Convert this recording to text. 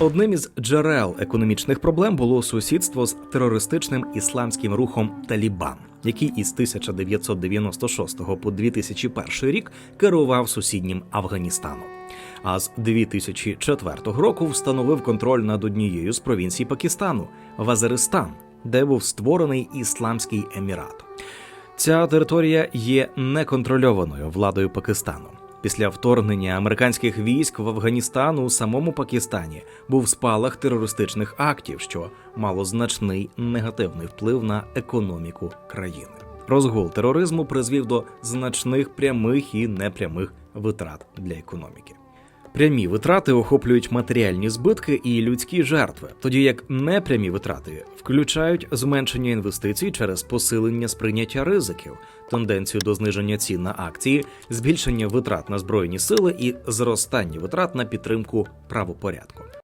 Одним із джерел економічних проблем було сусідство з терористичним ісламським рухом Талібан, який із 1996 по 2001 рік керував сусіднім Афганістаном. А з 2004 року встановив контроль над однією з провінцій Пакистану Вазиристан, де був створений Ісламський Емірат. Ця територія є неконтрольованою владою Пакистану. Після вторгнення американських військ в Афганістан у самому Пакистані був спалах терористичних актів, що мало значний негативний вплив на економіку країни. Розгул тероризму призвів до значних прямих і непрямих витрат для економіки. Прямі витрати охоплюють матеріальні збитки і людські жертви, тоді як непрямі витрати включають зменшення інвестицій через посилення сприйняття ризиків, тенденцію до зниження цін на акції, збільшення витрат на збройні сили і зростання витрат на підтримку правопорядку.